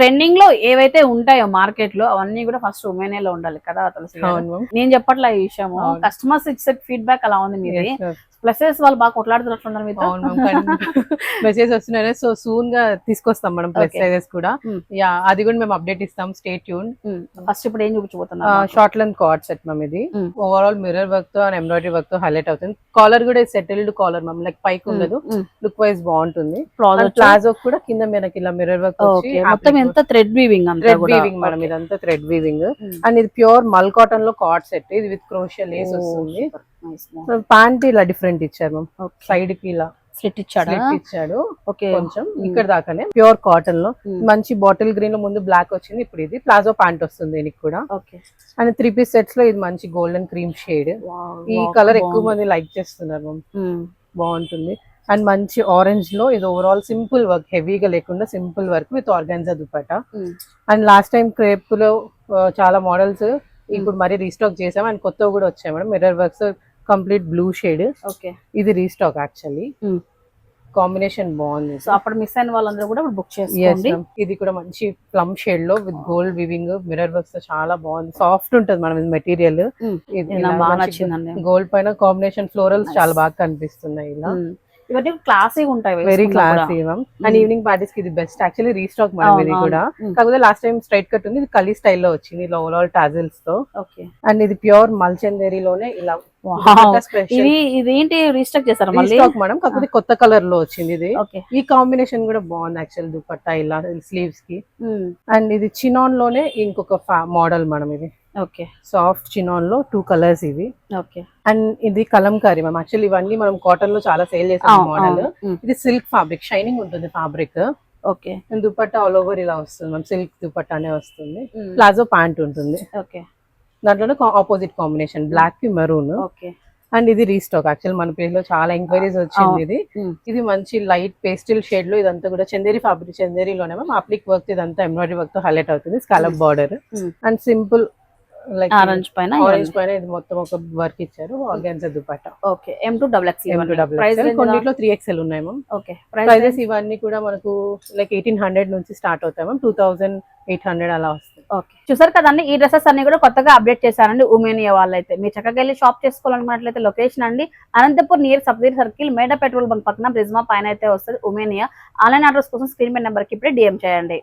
ట్రెండింగ్లో ఏవైతే ఉంటాయో మార్కెట్లో అవన్నీ కూడా ఫస్ట్ ఉమెనే ఉండాలి కదా తులసి నేను చెప్పట్లే ఈ విషయము అవును. కస్టమర్స్ ఇచ్చే ఫీడ్బ్యాక్ అలా ఉంది మీది. ప్లసెస్ వాళ్ళు బాగా కొట్లాడుతున్నట్లున్నారు మీతో. మెసేజ్ వస్తున్నాయి సో సూన్గా తీసుకొస్తాం మనం ప్లస్. సైజెస్ కూడా. Hmm. యా అది కూడా మేము అప్డేట్ ఇస్తాం స్టేట్ ట్యూన్ ఫస్ట్ ఇప్పుడు ఏం చూపించబోతున్నారు short length coord set ma'am ఇది. Hmm. ఓవరాల్ మిర్రర్ వర్క్తో అండ్ ఎంబ్రాయిడరీ వర్క్తో హైలైట్ అవుతుంది. కాలర్ కూడా సెటిల్డ్ కాలర్ మ్యామ్ లైక్ పైకి ఉండదు. లుక్ వైజ్ బాగుంటుంది. ప్లాజో కూడా కింద మనకి ఇలా మిర్రర్ వర్క్ మొత్తం ఎంత thread weaving thread weaving madam ఇదంతా థ్రెడ్ వీవింగ్ Hmm. అండ్ ఇది ప్యూర్ మల్ కాటన్లో కార్డ్ సెట్ ఇది విత్ క్రోషియల్ లేస్ వస్తుంది. ప్యాంట్ ఇలా డిఫరెంట్ ఇచ్చారు మ్యామ్ సైడ్కి ఇలా స్లిట్ ఇచ్చాడా? ఇచ్చాడు. ఓకే కొంచెం ఇక్కడ దాకానే ప్యూర్ కాటన్లో. Hmm. మంచి బాటిల్ గ్రీన్లో ముందు బ్లాక్ వచ్చింది. ఇప్పుడు ఇది ప్లాజో ప్యాంట్ వస్తుంది దీనికి కూడా. ఓకే అండ్ త్రీ పీస్ సెట్స్లో ఇది మంచి గోల్డెన్ క్రీమ్ షేడ్ ఈ కలర్ ఎక్కువ మంది లైక్ చేస్తున్నారు మ్యామ్ బాగుంటుంది. అండ్ మంచి ఆరెంజ్లో ఇది ఓవరాల్ సింపుల్ వర్క్ హెవీగా లేకుండా simple work with organza dupatta. And last time క్రేప్లో చాలా మోడల్స్ ఇప్పుడు మరీ రీస్టాక్ చేసాం. అండ్ కొత్తవి కూడా వచ్చాయి madam. Mirror works complete blue shade. Okay. ఇది రీస్టాక్ యాక్చువల్లీ. కాంబినేషన్ బాగుంది. సో అప్పుడు మిస్ అయిన వాళ్ళందరూ కూడా బుక్ చేసుకోండి. ఇది కూడా మంచి ప్లమ్ షేడ్లో విత్ గోల్డ్ వివింగ్ మిర్రర్ వర్క్స్తో చాలా బాగుంది. సాఫ్ట్ ఉంటుంది మనం మెటీరియల్. ఇది నచ్చిందండి. గోల్డ్ పైన కాంబినేషన్ ఫ్లోరల్స్ చాలా బాగా కనిపిస్తున్నాయి ఇలా. ఇవన్నీ క్లాసీగా ఉంటాయి very. Classy ma'am and evening పార్టీస్కి ఇది బెస్ట్ యాక్చువల్లీ రీస్టాక్ మేడం ఇది. కూడా. Mm. కాకపోతే లాస్ట్ టైం స్ట్రైట్ కట్ ఉంది. ఇది కలీ స్టైల్లో వచ్చింది. ఇలా ఓవరాల్ టాజిల్స్తో. ఓకే అండ్ ఇది ప్యూర్ మల్చందేరిలోనే ఇలా. ఇది ఇదేంటి రీస్టాక్ చేస్తారా మళ్ళీ? రీస్టాక్ మేడం కాకపోతే కొత్త కలర్లో వచ్చింది ఇది. ఈ కాంబినేషన్ కూడా బాగుంది యాక్చువల్ దుపట్టా ఇలా స్లీవ్స్కి. అండ్ ఇది చినాన్లోనే ఇంకొక మోడల్ మనం ఇది. ఓకే. సాఫ్ట్ చినాన్లో టూ కలర్స్ ఇవి. ఓకే. అండ్ ఇది కలంకారీ మ్యామ్. యాక్చువల్ ఇవన్నీ మనం కాటన్లో చాలా సేల్ చేసాం మోడల్. ఇది సిల్క్ ఫ్యాబ్రిక్ షైనింగ్ ఉంటుంది fabric okay. Dupatta all over ఇలా వస్తుంది మ్యామ్. సిల్క్ దుపట్టానే వస్తుంది. ప్లాజో ప్యాంట్ ఉంటుంది. ఓకే. దాంట్లోనే ఆపోజిట్ కాంబినేషన్ బ్లాక్కి మెరూన్ ఓకే. అండ్ ఇది రీస్టాక్ యాక్చువల్ మన పేజ్లో చాలా ఎంక్వైరీస్ వచ్చింది ఇది. ఇది మంచి లైట్ పేస్టిల్ షేడ్లో ఇదంతా కూడా చందేరి ఫ్యాబ్రిక్ చందేరిలోనే మ్యామ్. అప్లిక్ వర్క్ ఇదంతా ఎంబ్రాయిడరీ వర్క్తో హైలైట్ అవుతుంది. Scallop border. And simple like orange పైన ఆరెంజ్ పైన ఇది మొత్తం ఒక వర్క్ ఇచ్చారు organza dupatta. Okay M to double X price కొన్నిట్లో త్రీ ఎక్స్ఎల్ ఉన్నాయి మ్యామ్ ఓకే ప్రైజెస్ ఇవన్నీ కూడా మనకు లైక్ ఎయిటీన్ హండ్రెడ్ నుంచి స్టార్ట్ అవుతాయి ma'am two thousand eight hundred అలా వస్తాయి. ఓకే చూసారు కదండి ఈ డ్రెస్సెస్ అన్ని కూడా కొత్తగా అప్డేట్ చేశారండి ఉమెనియా వాళ్ళైతే. మీరు చక్కగా వెళ్ళి షాప్ చేసుకోవాలనుకున్నట్లయితే లొకేషన్ అండి. అనంతపూర్ నియర్ సబ్సిడీ సర్కిల్ మేడ పెట్రోల్ బంక్ పక్కన బ్రిజ్మా పైన అయితే వస్తుంది ఉమెనియా. ఆన్లైన్ ఆర్డర్స్ కోసం స్క్రీన్ పై నెంబర్కి ఇప్పుడే డిఎం చేయండి.